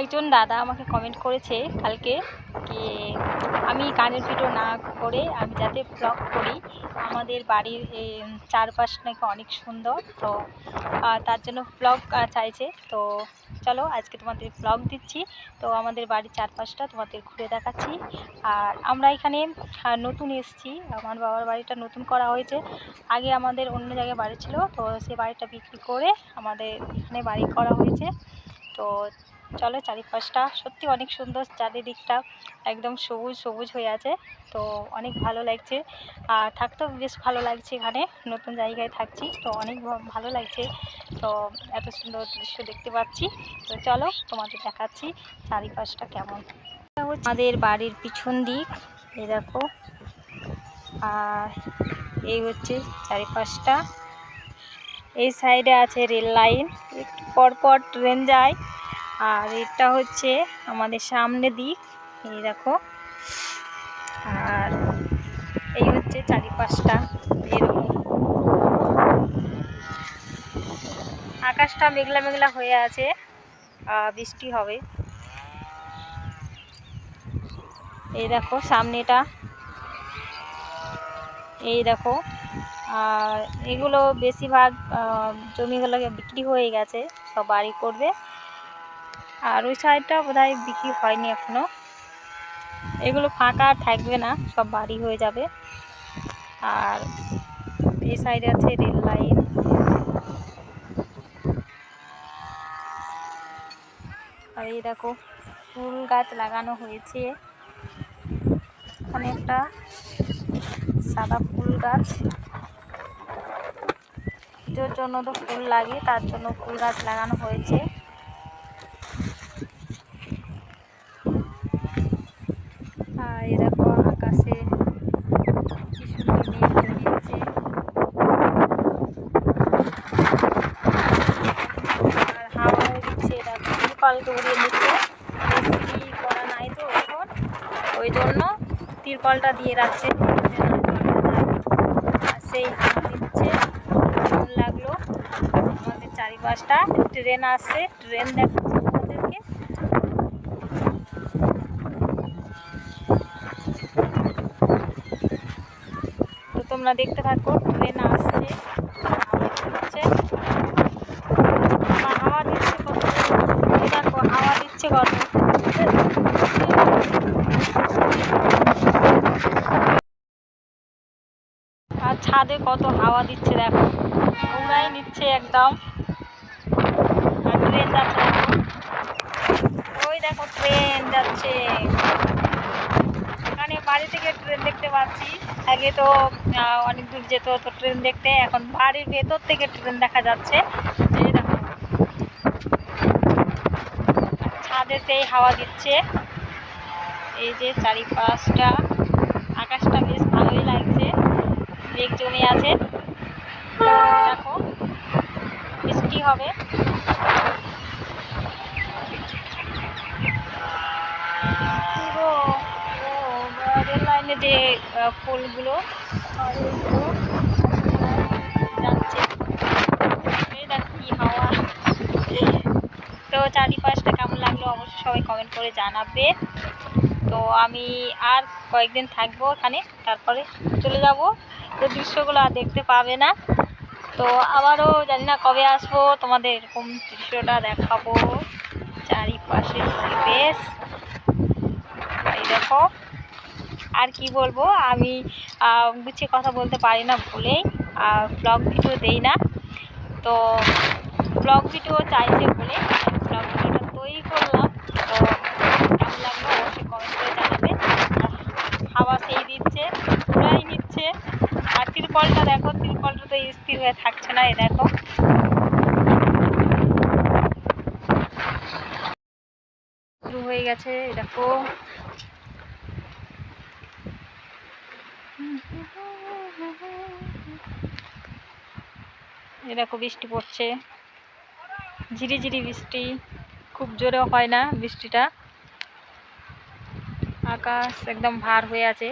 একজন দাদা আমাকে কমেন্ট করেছে কালকে কি আমি গানের ভিডিও না করে আমি যাতে ব্লগ করি, আমাদের বাড়ির চারপাশ নাকি অনেক সুন্দর, তো তার জন্য ব্লগ চাইছে। তো, চলো আজকে তোমাদের ব্লগ দিচ্ছি। তো, আমাদের বাড়ির চারপাশটা তোমাদের ঘুরে দেখাচ্ছি। আর আমরা এখানে নতুন এসেছি। আমার বাবার বাড়িটা নতুন করা হয়েছে। আগে আমাদের অন্য জায়গায় বাড়ি ছিল, তো সে বাড়িটা বিক্রি করে আমাদের এখানে বাড়ি করা হয়েছে। তো চলো চারিপাশটা। সত্যি অনেক সুন্দর চারিদিকটা। একদম সবুজ সবুজ হয়ে আছে। তো অনেক ভালো লাগছে। আর থাকতেও বেশ ভালো লাগছে এখানে। নতুন জায়গায় থাকছি, তো অনেক ভালো লাগছে। তো এত সুন্দর দৃশ্য দেখতে পাচ্ছি। তো চলো তোমাদের দেখাচ্ছি চারিপাশটা কেমন। আমাদের বাড়ির পিছন দিক। এই দেখো। আর এই হচ্ছে চারিপাশটা। এই সাইডে আছে রেল লাইন। একটু পর পর ট্রেন যায়। আর এটা হচ্ছে আমাদের সামনে দিক, এই দেখো। আর এই হচ্ছে চারিপাশটা এরকম আকাশটা মেঘলা মেঘলা হয়ে আছে বৃষ্টি হবে। এই দেখো সামনেটা। এই দেখো, আর এগুলো বেশিরভাগ জমিগুলোকে বিক্রি হয়ে গেছে, সব বাড়ি করবে। আর ওই সাইডটা বোধহয় বিক্রি হয়নি এখনও এগুলো ফাঁকা থাকবে না, সব বাড়ি হয়ে যাবে। আর এই সাইডে আছে রেল লাইন। আর এই দেখো, ফুল গাছ লাগানো হয়েছে। এখানে একটা সাদা ফুল গাছ। পুজোর জন্য তো ফুল লাগে, তার জন্য ফুল গাছ লাগানো হয়েছে আর এই দেখো আকাশে কি সুন্দর মেঘ জমিয়েছে আর হাওয়াও দিচ্ছে দেখো তিরপালকে নিচ্ছে। করা নাই তো এখন। ওই জন্য তিরপালটা দিয়ে রাখছে। সেই হাওয়া দিচ্ছে। লাগল? আমাদের চারিপাশটা। ট্রেন আসছে। ট্রেন দেখাচ্ছে তোমাদেরকে তো তোমরা দেখতে থাকো, ট্রেন আসছে। হাওয়া দিচ্ছে দেখো হাওয়া দিচ্ছে কত। আর ছাদে কত হাওয়া দিচ্ছে দেখো। উড়াই নিচ্ছে একদম। আর ট্রেন যাচ্ছে ওই দেখো ট্রেন যাচ্ছে। এখানে বাড়ি থেকে ট্রেন দেখতে পাচ্ছি। আগে তো অনেক দূর যেত তো ট্রেন দেখতে। এখন বাড়ির ভেতর থেকে ট্রেন দেখা যাচ্ছে। এই দেখো। ছাদে সেই হাওয়া দিচ্ছে। এই যে চারিপাশটা। আকাশটা বেশ ভালোই লাগছে। মেঘ জমে আছে। দেখো, বৃষ্টি হবে পুরো ও রেল লাইনে যে ফুলগুলো, যাচ্ছে। হাওয়া। তো চারিপাশটা কেমন লাগল অবশ্যই সবাই কমেন্ট করে জানাবে। তো আমি আর কয়েকদিন থাকব ওখানে, তারপরে চলে যাব। তো দৃশ্যগুলো আর দেখতে পাবে না। তো আবারও জানি না কবে আসব, তোমাদের এরকম দৃশ্যটা দেখাবো। চারিপাশে পরিবেশ। এই দেখো। আর কি বলব, আমি গুছিয়ে কথা বলতে পারি না বলেই ব্লগ ভিডিও দেই না। তো ব্লগ ভিডিও চাইছে বলে ব্লগ ভিডিওটা তৈরি করলাম। তো কেমন লাগল অবশ্যই কমেন্ট করে জানাবে। হাওয়া সেই দিচ্ছে উড়াই নিচ্ছে। আর তিরপলটা দেখো, তিরপলটা তো স্থির হয়ে থাকছে না, এ দেখো। শুরু হয়ে গেছে দেখো। দেখো বৃষ্টি পড়ছে। ঝিরিঝিরি বৃষ্টি। খুব জোরেও হয় না বৃষ্টিটা। আকাশ একদম ভার হয়ে আছে।